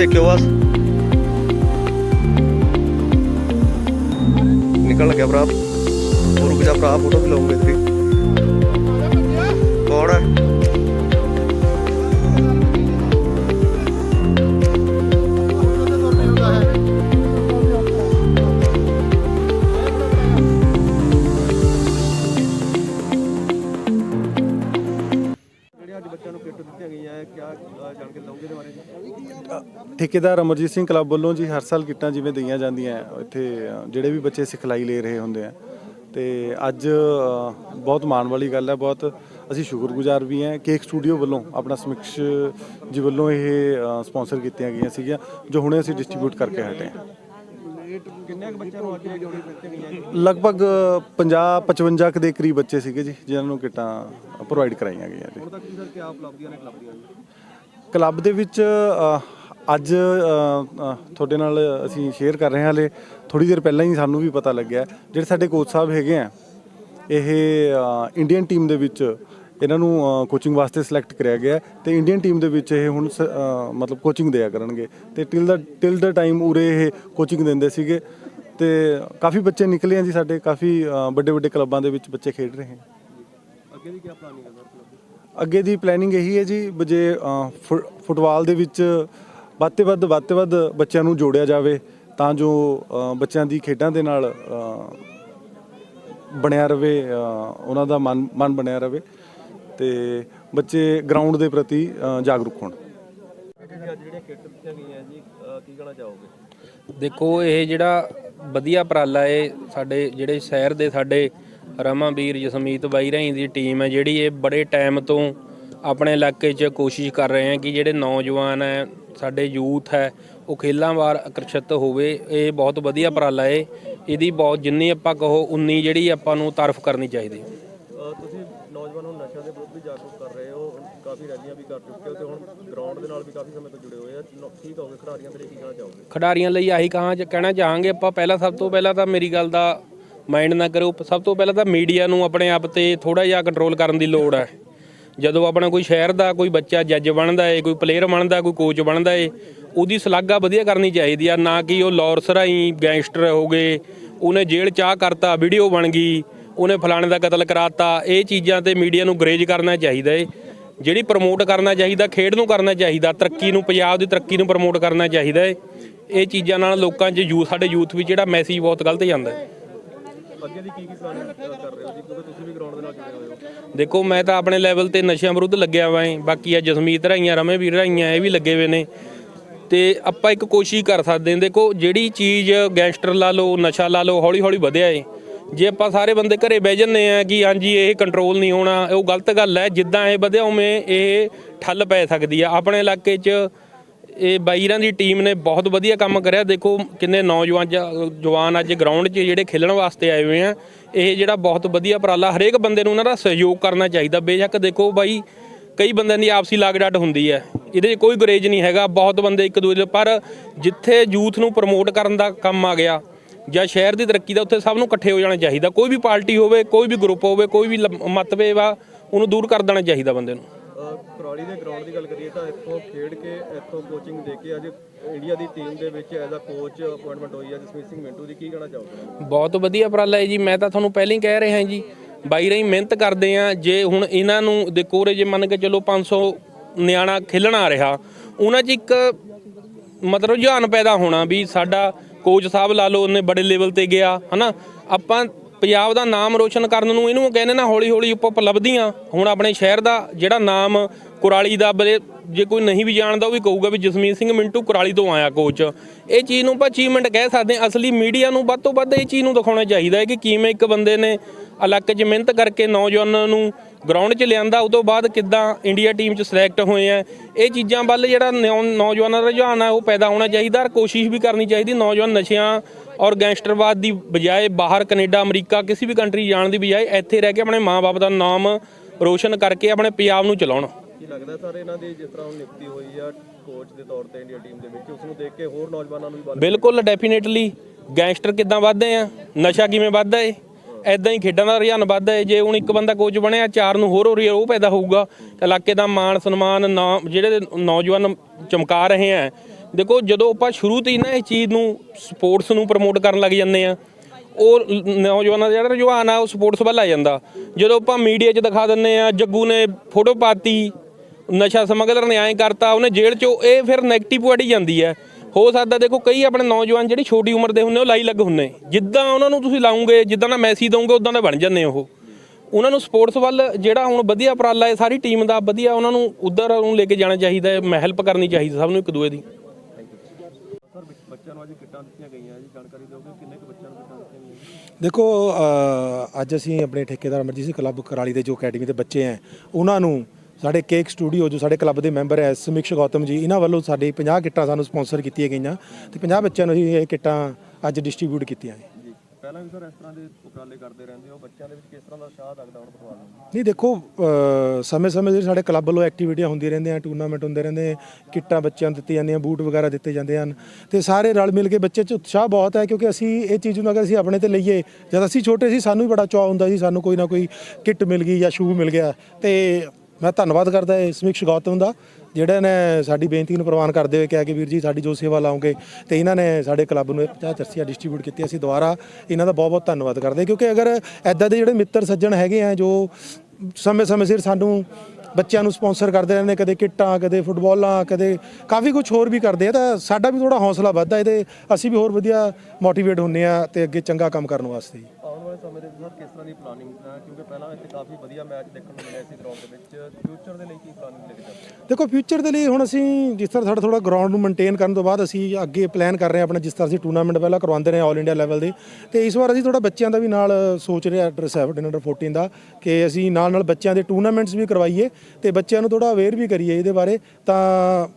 ਦੇਖਿਓ ਬਸ। ਨਿਕਲ ਲੱਗਿਆ ਭਰਾ। ਉਹ ਰੁਕ ਜਾ ਭਰਾ ਫੋਟੋ ਵੀ ਲਵਾਂਗੇ ਤੇਰੀ ਕੌਣ ਹੈ? ਠੇਕੇਦਾਰ ਅਮਰਜੀਤ ਸਿੰਘ ਕਲੱਬ ਵੱਲੋਂ ਜੀ ਹਰ ਸਾਲ ਕਿੱਟਾਂ ਜਿਵੇਂ ਦਈਆਂ ਜਾਂਦੀਆਂ ਇੱਥੇ ਜਿਹੜੇ ਵੀ ਬੱਚੇ ਸਿਖਲਾਈ ਲੈ ਰਹੇ ਹੁੰਦੇ ਆ ਤੇ ਅੱਜ ਬਹੁਤ ਮਾਣ ਵਾਲੀ ਗੱਲ ਹੈ ਬਹੁਤ ਅਸੀਂ ਸ਼ੁਕਰਗੁਜ਼ਾਰ ਵੀ ਹਾਂ ਕੇਕ ਸਟੂਡੀਓ ਵੱਲੋਂ ਆਪਣਾ ਸਮਿਕਸ਼ ਜੀ ਵੱਲੋਂ ਇਹ ਸਪਾਂਸਰ ਕੀਤੀਆਂ ਗਈਆਂ ਸੀਗੀਆਂ ਜੋ ਹੁਣੇ ਅਸੀਂ ਡਿਸਟ੍ਰੀਬਿਊਟ ਕਰਕੇ ਹਟੇ ਹਾਂ? ਲਗਭਗ 50 55 ਕੁ ਦੇ ਕਰੀਬ ਬੱਚੇ ਸੀਗੇ ਜੀ ਜਿਨ੍ਹਾਂ ਨੂੰ ਕਿੱਟਾਂ ਪ੍ਰੋਵਾਈਡ ਕਰਾਈਆਂ ਗਈਆਂ ਜੀ ਹੁਣ ਤੱਕ ਸਰ ਕਿਆ ਉਪਲਬਧੀਆਂ ਨੇ ਕਲੱਬ ਦੀਆਂ ਜੀ? ਕਲੱਬ ਦੇ ਵਿੱਚ ਅੱਜ ਤੁਹਾਡੇ ਨਾਲ ਅਸੀਂ ਸ਼ੇਅਰ ਕਰ ਰਹੇ ਹਾਂ ਹਲੇ। ਥੋੜੀ ਦੇਰ ਪਹਿਲਾਂ ਹੀ ਸਾਨੂੰ ਵੀ ਪਤਾ ਲੱਗਿਆ। ਜਿਹੜੇ ਸਾਡੇ ਕੋਚ ਸਾਹਿਬ ਹੈਗੇ ਆ ਇਹ ਇੰਡੀਅਨ ਟੀਮ ਦੇ ਵਿੱਚ ਇਹਨਾਂ ਨੂੰ ਕੋਚਿੰਗ ਵਾਸਤੇ ਸਿਲੈਕਟ ਕਰਿਆ ਗਿਆ ਤੇ ਇੰਡੀਅਨ ਟੀਮ ਦੇ ਵਿੱਚ ਇਹ ਹੁਣ ਮਤਲਬ ਕੋਚਿੰਗ ਦਿਆ ਕਰਨਗੇ। ਤੇ ਟਿਲ ਦਾ ਟਿਲ ਦਾ ਟਾਈਮ ਉਰੇ ਇਹ ਕੋਚਿੰਗ ਦਿੰਦੇ ਸੀਗੇ। ਤੇ ਕਾਫੀ ਬੱਚੇ ਨਿਕਲੇ ਆ ਜੀ ਸਾਡੇ ਕਾਫੀ ਵੱਡੇ ਵੱਡੇ ਕਲੱਬਾਂ ਦੇ ਵਿੱਚ ਬੱਚੇ ਖੇਡ ਰਹੇ ਹੈ ਅੱਗੇ ਦੀ ਕੀ ਪਲਾਨਿੰਗ ਹੈ ਸਰ ਅੱਗੇ ਦੀ ਪਲੈਨਿੰਗ ਇਹੀ ਹੈ ਜੀ ਜੇ ਫੁੱਟਬਾਲ ਦੇ ਵਿੱਚ ਵੱਧ ਤੋਂ ਵੱਧ ਵੱਧ ਤੋਂ ਵੱਧ ਬੱਚਿਆਂ ਨੂੰ ਜੋੜਿਆ ਜਾਵੇ ਤਾਂ ਜੋ ਬੱਚਿਆਂ ਦੀ ਖੇਡਾਂ ਦੇ ਨਾਲ ਬਣਿਆ ਰਵੇ ਉਹਨਾਂ ਦਾ ਮਨ ਮਨ ਬਣਿਆ ਰਵੇ ਤੇ ਬੱਚੇ ਗਰਾਊਂਡ ਦੇ ਪ੍ਰਤੀ ਜਾਗਰੂਕ ਹੋਣ। ਕੀ ਕਹਿਣਾ ਚਾਹੋਗੇ ਦੇਖੋ, ਇਹ ਜਿਹੜਾ ਵਧੀਆ ਉਪਰਾਲਾ ਏ ਸਾਡੇ ਜਿਹੜੇ ਸ਼ਹਿਰ ਦੇ ਸਾਡੇ ਰਮਾਵੀਰ ਜਸਮੀਤ ਬਾਈ ਰਹੀ ਦੀ ਟੀਮ ਹੈ, ਜਿਹੜੀ ਇਹ ਬੜੇ ਟਾਈਮ ਤੋਂ ਆਪਣੇ ਇਲਾਕੇ 'ਚ ਕੋਸ਼ਿਸ਼ ਕਰ ਰਹੇ ਹੈ ਕਿ ਜਿਹੜੇ ਨੌਜਵਾਨ ਹੈ ਸਾਡੇ ਯੂਥ ਹੈ ਉਹ ਖੇਲਾਂ ਵਾਰ ਆਕਰਸ਼ਿਤ ਹੋਵੇ। ਇਹ ਬਹੁਤ ਵਧੀਆ ਉਪਰਾਲਾ ਏ। ਇਹਦੀ ਬਹੁਤ ਜਿੰਨੀ ਆਪਾਂ ਕਹੋ ਉਨੀ ਜਿਹੜੀ ਆਪਾਂ ਨੂੰ ਤਾਰਫ ਕਰਨੀ ਚਾਹੀਦੀ। ਹੈ ਅਹ ਤੁਸੀਂ ਨੌਜਵਾਨਾਂ ਨੂੰ ਨਸ਼ਿਆਂ ਦੇ ਵਿਰੁੱਧ ਵੀ ਜਾਗਰੂਕ ਕਰ ਰਹੇ ਹੋ। ਕਾਫੀ ਰੈਲੀਆਂ ਵੀ ਕਰ ਚੁੱਕੇ ਹੋ ਤੇ ਹੁਣ ਗਰਾਊਂਡ ਦੇ ਨਾਲ ਵੀ ਕਾਫੀ ਸਮੇਂ ਤੋਂ ਜੁੜੇ ਹੋਏ ਆ। ਨੌ- ਕੀ ਕਹੋਗੇ ਖਿਡਾਰੀਆਂ ਦੇ ਲਈ ਕੀ ਕਹਿਣਾ ਚਾਹੋਗੇ? ਖਿਡਾਰੀਆਂ ਲਈ ਆਹੀ ਕਹਾਂ ਚ ਕਹਿਣਾ ਚਾਹਾਂਗੇ ਆਪਾਂ ਪਹਿਲਾਂ ਸਭ ਤੋਂ ਪਹਿਲਾਂ ਤਾਂ ਮੇਰੀ ਗੱਲ ਦਾ ਮਾਈਂਡ ਨਾ ਕਰੋ ਸਭ ਤੋਂ ਪਹਿਲਾਂ ਤਾਂ ਮੀਡੀਆ ਨੂੰ ਆਪਣੇ ਆਪ ਤੇ ਥੋੜਾ ਜਿਹਾ ਕੰਟਰੋਲ ਕਰਨ ਦੀ ਲੋੜ ਹੈ। ਜਦੋਂ ਆਪਣਾ ਕੋਈ ਸ਼ਹਿਰ ਦਾ ਕੋਈ ਬੱਚਾ ਜੱਜ ਬਣਦਾ ਏ, ਕੋਈ ਪਲੇਅਰ ਬਣਦਾ, ਕੋਈ ਕੋਚ ਬਣਦਾ ਏ, ਉਹਦੀ ਸ਼ਲਾਘਾ ਵਧੀਆ ਕਰਨੀ ਚਾਹੀਦੀ ਆ, ਨਾ ਕਿ ਉਹ ਲੌਰਸ ਰਾਹੀਂ ਗੈਂਗਸਟਰ ਹੋ ਗਏ, ਉਹਨੇ ਜੇਲ੍ਹ ਚਾਹ ਕਰਤਾ ਵੀਡੀਓ ਬਣ ਗਈ, ਉਹਨੇ ਫਲਾਣੇ ਦਾ ਕਤਲ ਕਰਾਤਾ, ਇਹ ਚੀਜ਼ਾਂ ਤੇ ਮੀਡੀਆ ਨੂੰ ਗਰੇਜ ਕਰਨਾ ਚਾਹੀਦਾ ਏ। ਜਿਹੜੀ ਪ੍ਰਮੋਟ ਕਰਨਾ ਚਾਹੀਦਾ, ਖੇਡ ਨੂੰ ਕਰਨਾ ਚਾਹੀਦਾ, ਤਰੱਕੀ ਨੂੰ, ਪੰਜਾਬ ਦੀ ਤਰੱਕੀ ਨੂੰ ਪ੍ਰਮੋਟ ਕਰਨਾ ਚਾਹੀਦਾ ਏ। ਇਹ ਚੀਜ਼ਾਂ ਨਾਲ ਲੋਕਾਂ 'ਚ ਯੂਥ ਸਾਡੇ ਯੂਥ ਵਿੱਚ ਜਿਹੜਾ ਮੈਸੇਜ ਬਹੁਤ ਗਲਤ ਜਾਂਦਾ ਹੈ ਅੱਗੇ ਦੀ ਕੀ ਕੀ ਪਲਾਨਿੰਗ ਕਰ ਰਹੇ ਹੋ ਜੀ ਕਿਉਂਕਿ ਤੁਸੀਂ ਵੀ ਗਰਾਊਂਡ ਦੇ ਨਾਲ ਜੁੜੇ ਹੋਏ ਹੋ। ਦੇਖੋ ਮੈਂ ਤਾਂ ਆਪਣੇ ਲੈਵਲ ਤੇ ਨਸ਼ਿਆਂ ਵਿਰੁੱਧ ਲੱਗਿਆ ਹੋਇਆ ਏ ਬਾਕੀ ਆ ਜਸਮੀਤ ਰਾਈਆਂ ਰਮੇ ਵੀਰ ਰਾਈਆਂ ਇਹ ਵੀ ਲੱਗੇ ਹੋਏ ਨੇ। ਤੇ ਆਪਾਂ ਇੱਕ ਕੋਸ਼ਿਸ਼ ਕਰ ਸਕਦੇ ਹਾਂ। ਦੇਖੋ ਜਿਹੜੀ ਚੀਜ਼ ਗੈਂਗਸਟਰ ਲਾ ਲਓ ਨਸ਼ਾ ਲਾ ਲਓ ਹੌਲੀ ਹੌਲੀ ਵਧਿਆ ਏ। ਜੇ ਆਪਾਂ ਸਾਰੇ ਬੰਦੇ ਘਰੇ ਬਹਿ ਜੰਨੇ ਆ ਕਿ ਹਾਂਜੀ ਇਹ ਕੰਟਰੋਲ ਨਹੀਂ ਹੋਣਾ ਉਹ ਗਲਤ ਗੱਲ ਹੈ। ਜਿੱਦਾਂ ਇਹ ਵਧਿਆ ਉਵੇਂ ਇਹ ਠੱਲ ਪੈ ਸਕਦੀ ਆ। ਆਪਣੇ ਇਲਾਕੇ 'ਚ ਇਹ ਬਾਈਰਾਂ ਦੀ ਟੀਮ ਨੇ ਬਹੁਤ ਵਧੀਆ ਕੰਮ ਕਰਿਆ। ਦੇਖੋ ਕਿੰਨੇ ਨੌਜਵਾਨ ਜ- ਜਵਾਨ ਅੱਜ ਗਰਾਊਂਡ 'ਚ ਜਿਹੜੇ ਖੇਲਣ ਵਾਸਤੇ ਆਏ ਹੋਏ ਆ। ਇਹ ਜਿਹੜਾ ਬਹੁਤ ਵਧੀਆ ਉਪਰਾਲਾ ਹਰੇਕ ਬੰਦੇ ਨੂੰ ਉਹਨਾਂ ਦਾ ਸਹਿਯੋਗ ਕਰਨਾ ਚਾਹੀਦਾ। ਬੇਸ਼ੱਕ ਦੇਖੋ ਬਾਈ, ਕਈ ਬੰਦਿਆਂ ਦੀ ਆਪਸੀ ਲਾਗਡਾਟ ਹੁੰਦੀ ਹੈ। ਇਹਦੇ 'ਚ ਕੋਈ ਗੁਰੇਜ ਨਹੀਂ ਹੈਗਾ। ਬਹੁਤ ਬੰਦੇ ਇੱਕ ਦੂਜੇ ਦੇ ਪਰ ਜਿੱਥੇ ਯੂਥ ਨੂੰ ਪ੍ਰਮੋਟ ਕਰਨ ਦਾ ਕੰਮ ਆ ਗਿਆ ਜਾਂ ਸ਼ਹਿਰ ਦੀ ਤਰੱਕੀ ਦਾ, ਉੱਥੇ ਸਭ ਨੂੰ ਇਕੱਠੇ ਹੋ ਜਾਣਾ ਚਾਹੀਦਾ। ਕੋਈ ਵੀ ਪਾਰਟੀ ਹੋਵੇ, ਕੋਈ ਵੀ ਗਰੁੱਪ ਹੋਵੇ, ਕੋਈ ਵੀ ਲ- ਮਤਭੇਦ ਆ, ਉਹਨੂੰ ਦੂਰ ਕਰ ਦੇਣਾ ਚਾਹੀਦਾ ਬੰਦੇ ਨੂੰ। ਕੁਰਾਲੀ ਦੇ ਗਰਾਊਂਡ ਦੀ ਗੱਲ ਕਰੀਏ ਤਾਂ ਇੱਥੋਂ ਖੇਡ ਕੇ ਇੱਥੋਂ ਕੋਚਿੰਗ ਦੇ ਕੇ ਅੱਜ ਇੰਡੀਆ ਦੀ ਟੀਮ ਦੇ ਵਿੱਚ ਐਜ਼ ਅ ਕੋਚ ਅਪਾਇੰਟਮੈਂਟ ਹੋਈ ਹੈ ਜਸਮੀਤ ਸਿੰਘ ਮਿੰਟੂ ਦੀ। ਕੀ ਕਹਿਣਾ ਚਾਹੋਗੇ? ਬਹੁਤ ਵਧੀਆ ਉਪਰਾਲਾ ਹੈ ਜੀ, ਮੈਂ ਤਾਂ ਤੁਹਾਨੂੰ ਪਹਿਲਾਂ ਹੀ ਕਹਿ ਰਿਹਾ ਜੀ, ਬਾਈ ਰਹੀ ਮਿਹਨਤ ਕਰਦੇ ਆ ਜੇ ਹੁਣ ਇਹਨਾਂ ਨੂੰ ਦੇਖੋ ਰੇ ਜੇ ਮੰਨ ਕੇ ਚੱਲੋ 500 ਨਿਆਣਾ ਖੇਲਣ ਆ ਰਿਹਾ, ਉਹਨਾਂ 'ਚ ਇੱਕ ਮਤਲਬ ਰੁਝਾਨ ਪੈਦਾ ਹੋਣਾ ਵੀ ਸਾਡਾ ਕੋਚ ਸਾਹਿਬ ਲਾ ਲਓ, ਉਹਨੇ ਬੜੇ ਲੈਵਲ ਤੇ ਗਿਆ, ਹਨਾ? ਆਪਾਂ ਪੰਜਾਬ ਦਾ ਨਾਮ ਰੋਸ਼ਨ ਕਰਨ ਨੂੰ ਇਹਨੂੰ ਕਹਿੰਦੇ ਨਾ ਹੌਲੀ ਹੌਲੀ ਆਪਾਂ ਉਪਲਬਧੀਆਂ ਹੁਣ ਆਪਣੇ ਸ਼ਹਿਰ ਦਾ ਜਿਹੜਾ ਨਾਮ ਕੁਰਾਲੀ ਦਾ ਬਲੇ ਜੇ ਕੋਈ ਨਹੀਂ ਵੀ ਜਾਣਦਾ ਉਹ ਵੀ ਕਹੂਗਾ ਵੀ ਜਸਮੀਤ ਸਿੰਘ ਮਿੰਟੂ ਕੁਰਾਲੀ ਤੋਂ ਆਇਆ ਕੋਚ ਇਹ ਚੀਜ਼ ਨੂੰ ਆਪਾਂ ਅਚੀਵਮੈਂਟ ਕਹਿ ਸਕਦੇ ਹਾਂ। ਅਸਲੀ ਮੀਡੀਆ ਨੂੰ ਵੱਧ ਤੋਂ ਵੱਧ ਇਹ ਚੀਜ਼ ਨੂੰ ਦਿਖਾਉਣਾ ਚਾਹੀਦਾ ਹੈ ਕਿ ਕਿਵੇਂ ਇੱਕ ਬੰਦੇ ਨੇ ਇਲਾਕੇ 'ਚ ਮਿਹਨਤ ਕਰਕੇ ਨੌਜਵਾਨਾਂ ਨੂੰ ਗਰਾਊਂਡ 'ਚ ਲਿਆਂਦਾ ਉਸ ਤੋਂ ਬਾਅਦ ਕਿੱਦਾਂ ਇੰਡੀਆ ਟੀਮ 'ਚ ਸਿਲੈਕਟ ਹੋਏ ਆ ਇਹ ਚੀਜ਼ਾਂ ਵੱਲ ਜਿਹੜਾ ਨੌ- ਨੌਜਵਾਨਾਂ ਦਾ ਰੁਝਾਨ ਹੈ ਉਹ ਪੈਦਾ ਹੋਣਾ ਚਾਹੀਦਾ ਔਰ ਕੋਸ਼ਿਸ਼ ਵੀ ਕਰਨੀ ਚਾਹੀਦੀ। ਨੌਜਵਾਨ ਨਸ਼ਿਆਂ ਔਰ ਗੈਂਗਸਟਰਵਾਦ ਦੀ ਬਜਾਏ ਬਾਹਰ ਕੈਨੇਡਾ ਅਮਰੀਕਾ ਕਿਸੇ ਵੀ ਕੰਟਰੀ ਜਾਣ ਦੀ ਬਜਾਏ ਇੱਥੇ ਰਹਿ ਕੇ ਆਪਣੇ ਮਾਪੇ ਦਾ ਨਾਮ ਰੋਸ਼ਨ ਕਰਕੇ ਆਪਣੇ ਪੰਜਾਬ ਨੂੰ ਚਲਾਉਣ। ਕੀ ਲੱਗਦਾ ਸਰ ਇਹਨਾਂ ਦੀ ਜਿਸ ਤਰ੍ਹਾਂ ਹੁਣ ਨਿਯੁਕਤੀ ਹੋਈ ਆ ਕੋਚ ਦੇ ਤੌਰ ਤੇ ਇੰਡੀਆ ਟੀਮ ਦੇ ਵਿੱਚ ਉਸ ਨੂੰ ਦੇਖ ਕੇ ਹੋਰ ਨੌਜਵਾਨਾਂ ਨੂੰ ਵੀ ਬਲ ਬਿਲਕੁਲ ਡੈਫੀਨੇਟਲੀ ਗੈਂਗਸਟਰ ਕਿੱਦਾਂ ਵੱਧਦੇ ਆ ਨਸ਼ਾ ਕਿਵੇਂ ਵੱਧਦਾ ਏ ਐਦਾਂ ਹੀ ਖੇਡਾਂ ਦਾ ਰੁਝਾਨ ਵੱਧਦਾ ਏ ਜੇ ਹੁਣ ਇੱਕ ਬੰਦਾ ਕੋਚ ਬਣਿਆ ਚਾਰ ਨੂੰ ਹੋਰ ਹੋਰ ਉਹ ਪੈਦਾ ਹੋਊਗਾ ਇਲਾਕੇ ਦਾ ਮਾਣ ਸਨਮਾਨ ਜਿਹੜੇ ਨੌਜਵਾਨ ਚਮਕਾ ਰਹੇ ਆ ਦੇਖੋ, ਜਦੋਂ ਆਪਾਂ ਸ਼ੁਰੂ ਤੋਂ ਹੀ ਨਾ ਇਸ ਚੀਜ਼ ਨੂੰ ਸਪੋਰਟਸ ਨੂੰ ਪ੍ਰਮੋਟ ਕਰਨ ਲੱਗ ਜਾਂਦੇ ਆ ਉਹ ਨੌਜਵਾਨਾਂ ਦਾ ਜਿਹੜਾ ਰੁਝਾਨ ਆ, ਉਹ ਸਪੋਰਟਸ ਵੱਲ ਆ ਜਾਂਦਾ। ਜਦੋਂ ਆਪਾਂ ਮੀਡੀਆ 'ਚ ਦਿਖਾ ਦਿੰਦੇ ਆ ਜੱਗੂ ਨੇ ਫੋਟੋ ਪਾਤੀ, ਨਸ਼ਾ ਸਮਗਲਰ ਨੇ ਐਂ ਕਰਤਾ, ਉਹਨੇ ਜੇਲ੍ਹ 'ਚੋਂ ਇਹ ਫਿਰ 네ਗੇਟਿਵ ਵੜੀ ਜਾਂਦੀ ਹੈ। ਹੋ ਸਕਦਾ ਦੇਖੋ, ਕਈ ਆਪਣੇ ਨੌਜਵਾਨ ਜਿਹੜੀ ਛੋਟੀ ਉਮਰ ਦੇ ਹੁੰਦੇ, ਉਹ ਲਾਈ ਲੱਗ ਹੁੰਦੇ। ਜਿੱਦਾਂ ਉਹਨਾਂ ਨੂੰ ਤੁਸੀਂ ਲਾਉਂਗੇ, ਜਿੱਦਾਂ ਦਾ ਮੈਸੇਜ ਦੋਗੇ ਉਦਾਂ ਦਾ ਬਣ ਜਾਂਦੇ ਉਹ। ਉਹਨਾਂ ਨੂੰ ਸਪੋਰਟਸ ਵੱਲ ਜਿਹੜਾ ਹੁਣ ਵਧੀਆ ਉਪਰਾਲਾ ਹੈ, ਸਾਰੀ ਟੀਮ ਦਾ ਵਧੀਆ ਉਹਨਾਂ ਨੂੰ ਉਧਰ ਨੂੰ ਲੈ ਕੇ ਜਾਣਾ ਚਾਹੀਦਾ ਹੈ, ਮੈਂ ਹੈਲਪ ਕਰਨੀ ਚਾਹੀਦੀ ਸਭ ਨੂੰ ਇੱਕ ਦੂਏ ਦੀ। ਬੱਚਿਆਂ ਨੂੰ ਅੱਜ ਕਿੱਟਾਂ ਦਿੱਤੀਆਂ ਗਈਆਂ ਜੀ ਜਾਣਕਾਰੀ ਦਿਓਗੇ ਕਿੰਨੇ ਕੁ ਬੱਚਿਆਂ ਨੂੰ ਕਿੱਟਾਂ ਦਿੱਤੀਆਂ ਗਈਆਂ ਦੇਖੋ ਅ, ਅੱਜ ਅਸੀਂ ਆਪਣੇ ਠੇਕੇਦਾਰ ਅਮਰਜੀਤ ਸਿੰਘ ਕਲੱਬ ਕਰਾਲੀ ਦੇ ਜੋ ਅਕੈਡਮੀ ਦੇ ਬੱਚੇ ਹੈ ਉਹਨਾਂ ਨੂੰ ਸਾਡੇ ਕੇਕ ਸਟੂਡੀਓ ਜੋ ਸਾਡੇ ਕਲੱਬ ਦੇ ਮੈਂਬਰ ਹੈ ਸਮੀਕਸ਼ ਗੌਤਮ ਜੀ ਇਹਨਾਂ ਵੱਲੋਂ ਸਾਡੀ 50 ਕਿੱਟਾਂ ਸਾਨੂੰ ਸਪਾਂਸਰ ਕੀਤੀਆਂ ਗਈਆਂ ਤੇ 50 ਬੱਚਿਆਂ ਨੂੰ ਅਸੀਂ ਇਹ ਕਿੱਟਾਂ ਅੱਜ ਡਿਸਟ੍ਰੀਬਿਊਟ ਕੀਤੀਆਂ ਹੈ ਜੀ। ਪਹਿਲਾਂ ਵੀ ਸਰ ਇਸ ਤਰ੍ਹਾਂ ਦੇ ਉਪਰਾਲੇ ਕਰਦੇ ਰਹਿੰਦੇ ਹੋ, ਬੱਚਿਆਂ ਦੇ ਵਿੱਚ ਕਿਸ ਤਰ੍ਹਾਂ ਦਾ ਉਤਸ਼ਾਹ ਲੱਗਦਾ ਹੁਣ ਪਟਵਾਰ ਨੂੰ? ਨਹੀਂ, ਦੇਖੋ ਸਮੇਂ-ਸਮੇਂ ਸਿਰ ਸਾਡੇ ਕਲੱਬ ਵੱਲੋਂ ਐਕਟੀਵਿਟੀਆਂ ਹੁੰਦੀਆਂ ਰਹਿੰਦੀਆਂ ਟੂਰਨਾਮੈਂਟ ਹੁੰਦੇ ਰਹਿੰਦੇ, ਕਿੱਟਾਂ ਬੱਚਿਆਂ ਨੂੰ ਦਿੱਤੀਆਂ ਜਾਂਦੀਆਂ, ਬੂਟ ਵਗੈਰਾ ਦਿੱਤੇ ਜਾਂਦੇ ਹਨ। ਤੇ ਸਾਰੇ ਰਲ ਮਿਲ ਕੇ ਬੱਚੇ 'ਚ ਉਤਸ਼ਾਹ ਬਹੁਤ ਹੈ, ਕਿਉਂਕਿ ਅਸੀਂ ਇਹ ਚੀਜ਼ ਨੂੰ ਅਗਰ ਅਸੀਂ ਆਪਣੇ ਤੇ ਲਈਏ, ਜਦ ਅਸੀਂ ਛੋਟੇ ਸੀ, ਸਾਨੂੰ ਵੀ ਬੜਾ ਚਾਅ ਹੁੰਦਾ ਸੀ, ਸਾਨੂੰ ਕੋਈ ਨਾ ਕੋਈ ਕਿੱਟ ਮਿਲ ਗਈ ਜਾਂ ਸ਼ੂ ਮਿਲ ਗਿਆ। ਤੇ ਮੈਂ ਧੰਨਵਾਦ ਕਰਦਾ ਇਸ ਸਮੀਕਸ਼ ਗੌਤਮ ਦਾ। ਜਿਹੜੇ ਨੇ ਸਾਡੀ ਬੇਨਤੀ ਨੂੰ ਪ੍ਰਵਾਨ ਕਰਦੇ ਹੋਏ ਕਿਹਾ ਕਿ ਵੀਰ ਜੀ ਸਾਡੀ ਜੋ ਸੇਵਾ ਲਾਉਂਗੇ ਤੇ ਇਹਨਾਂ ਨੇ ਸਾਡੇ ਕਲੱਬ ਨੂੰ ਇਹ 50 ਜਰਸੀਆਂ ਡਿਸਟ੍ਰੀਬਿਊਟ ਕੀਤੀ, ਅਸੀਂ ਦੁਬਾਰਾ ਇਹਨਾਂ ਦਾ ਬਹੁਤ ਬਹੁਤ ਧੰਨਵਾਦ ਕਰਦੇ ਕਿਉਂਕਿ ਅਗਰ ਐਦਾਂ ਦੇ ਜਿਹੜੇ ਮਿੱਤਰ ਸੱਜਣ ਹੈਗੇ ਆ ਜੋ ਸਮੇਂ ਸਮੇਂ ਸਿਰ ਸਾਨੂੰ ਬੱਚਿਆਂ ਨੂੰ ਸਪਾਂਸਰ ਕਰਦੇ ਰਹਿੰਦੇ, ਕਦੇ ਕਿੱਟਾਂ, ਕਦੇ ਫੁੱਟਬਾਲਾਂ, ਕਦੇ ਕਾਫੀ ਕੁਝ ਹੋਰ ਵੀ ਕਰਦੇ ਆ, ਤਾਂ ਸਾਡਾ ਵੀ ਥੋੜਾ ਹੌਸਲਾ ਵੱਧਦਾ, ਇਹਦੇ ਅਸੀਂ ਵੀ ਹੋਰ ਵਧੀਆ ਮੋਟੀਵੇਟ ਹੁੰਨੇ ਆ ਤੇ ਅੱਗੇ ਚੰਗਾ ਕੰਮ ਕਰਨ ਵਾਸਤੇ। ਵਾਲੇ ਸਮੇਂ ਦੇ ਵਿੱਚ ਸਰ ਕਿਸ ਤਰ੍ਹਾਂ ਦੀ ਪਲਾਨਿੰਗ ਕਿਉਂਕਿ ਪਹਿਲਾਂ ਇੱਥੇ ਕਾਫੀ ਵਧੀਆ ਮੈਚ ਦੇਖਣ ਨੂੰ ਮਿਲਿਆ ਸੀ ਗਰਾਊਂਡ ਦੇ ਵਿੱਚ। ਫਿਊਚਰ ਦੇ ਲਈ ਕੀ ਪਲਾਨਿੰਗ ਲੈ ਕੇ ਚੱਲਦੇ ਦੇਖੋ ਫਿਊਚਰ ਦੇ ਲਈ ਹੁਣ ਅਸੀਂ ਜਿਸ ਤਰ੍ਹਾਂ ਸਾਡਾ ਥੋੜਾ ਗਰਾਊਂਡ ਨੂੰ ਮੇਨਟੇਨ ਕਰਨ ਤੋਂ ਬਾਅਦ ਅਸੀਂ ਅੱਗੇ ਪਲਾਨ ਕਰ ਰਹੇ ਹਾਂ ਆਪਣਾ, ਜਿਸ ਤਰ੍ਹਾਂ ਅਸੀਂ ਟੂਰਨਾਮੈਂਟ ਪਹਿਲਾਂ ਕਰਵਾਉਂਦੇ ਰਹੇ ਆਲ ਇੰਡੀਆ ਲੈਵਲ ਦੇ। ਤੇ ਇਸ ਵਾਰ ਅਸੀਂ ਥੋੜਾ ਬੱਚਿਆਂ ਦਾ ਵੀ ਨਾਲ ਸੋਚ ਰਹੇ ਹਾਂ ਅੰਡਰ 17 ਅੰਡਰ 14 ਦਾ ਕਿ ਅਸੀਂ ਨਾਲ ਨਾਲ ਬੱਚਿਆਂ ਦੇ ਟੂਰਨਾਮੈਂਟਸ ਵੀ ਕਰਵਾਈਏ ਤੇ ਬੱਚਿਆਂ ਨੂੰ ਥੋੜਾ ਅਵੇਅਰ ਵੀ ਕਰੀਏ ਇਹਦੇ ਬਾਰੇ। ਤਾਂ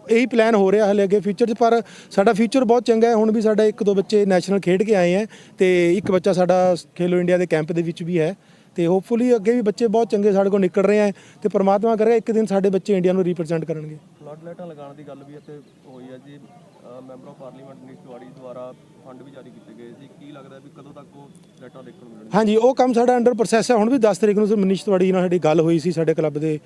ਇਹੀ ਪਲਾਨ ਹੋ ਰਿਹਾ ਹਲੇ ਅੱਗੇ ਫਿਊਚਰ 'ਚ, ਪਰ ਸਾਡਾ ਫਿਊਚਰ ਬਹੁਤ ਚੰਗਾ ਹੈ। ਹੁਣ ਵੀ ਸਾਡਾ ਇੱਕ ਦੋ ਬੱਚੇ ਨੈਸ਼ਨਲ ਖੇਡ ਕੇ ਆਏ ਹੈ ਤੇ ਇੱਕ ਬੱਚਾ ਸਾਡਾ ਖੇਲੋ ਇੰਡੀਆ ਦੇ ਕੈਂਪ ਦੇ ਵਿੱਚ ਵੀ ਹੈ ਤੇ ਹੋਪਫੁਲੀ ਅੱਗੇ ਵੀ ਬੱਚੇ ਬਹੁਤ ਚੰਗੇ ਸਾਡੇ ਕੋਲ ਨਿਕਲ ਰਹੇ ਆ ਤੇ ਪ੍ਰਮਾਤਮਾ ਕਰੇਗਾ ਇੱਕ ਦਿਨ ਸਾਡੇ ਬੱਚੇ ਇੰਡੀਆ ਨੂੰ ਰਿਪਰੈਜ਼ੈਂਟ ਕਰਨਗੇ। ਫਲੱਡ ਲਾਈਟਾਂ ਲਗਾਉਣ ਦੀ ਗੱਲ ਵੀ ਇੱਥੇ ਹੋਈ ਹੈ ਜੀ। ਮੈਂਬਰ ਆਫ ਪਾਰਲੀਮੈਂਟ ਨੀਸ਼ ਤਿਵਾੜੀ ਦੁਆਰਾ ਫੰਡ ਵੀ ਜਾਰੀ ਕੀਤੇ ਗਏ ਸੀ। ਕੀ ਲੱਗਦਾ ਵੀ ਕਦੋਂ ਤੱਕ ਉਹ ਲਾਈਟਾਂ ਦੇਖਣ ਨੂੰ ਮਿਲਣਗੀਆਂ? ਹਾਂਜੀ ਉਹ ਕੰਮ ਸਾਡਾ ਅੰਡਰ ਪ੍ਰੋਸੈਸ ਹੈ ਹੁਣ ਵੀ 10 ਤਰੀਕ ਨੂੰ ਸਰ ਮਨੀਸ਼ ਤਿਵਾੜੀ ਨਾਲ ਸਾਡੀ ਗੱਲ ਹੋਈ ਸੀ ਸਾਡੇ ਕਲੱਬ ਦੇ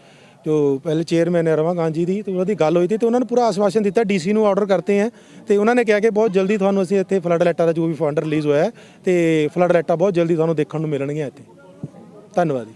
ਜੋ ਪਹਿਲੇ ਚੇਅਰਮੈਨ ਹੈ ਰਵਾਂ ਗਾਂਧੀ ਦੀ, ਤੇ ਉਹਦੀ ਗੱਲ ਹੋਈ ਸੀ ਤੇ ਉਹਨਾਂ ਨੇ ਪੂਰਾ ਆਸ਼ਵਾਸਨ ਦਿੱਤਾ ਡੀਸੀ ਨੂੰ ਆਰਡਰ ਕਰਤੇ ਹੈ। ਤੇ ਉਹਨਾਂ ਨੇ ਕਿਹਾ ਕਿ ਬਹੁਤ ਜਲਦੀ ਤੁਹਾਨੂੰ ਅਸੀਂ ਇੱਥੇ ਫਲੱਡ ਲਾਈਟਾਂ ਦਾ ਜੋ ਵੀ ਫੰਡ ਰਿਲੀਜ਼ ਹੋਇਆ ਹੈ, ਤੇ ਫਲੱਡ ਲਾਈਟਾਂ ਬਹੁਤ ਜਲਦੀ ਤੁਹਾਨੂੰ ਦੇਖਣ ਨੂੰ ਮਿਲਣਗੀਆਂ ਇੱਥੇ। ਧੰਨਵਾਦ ਜੀ।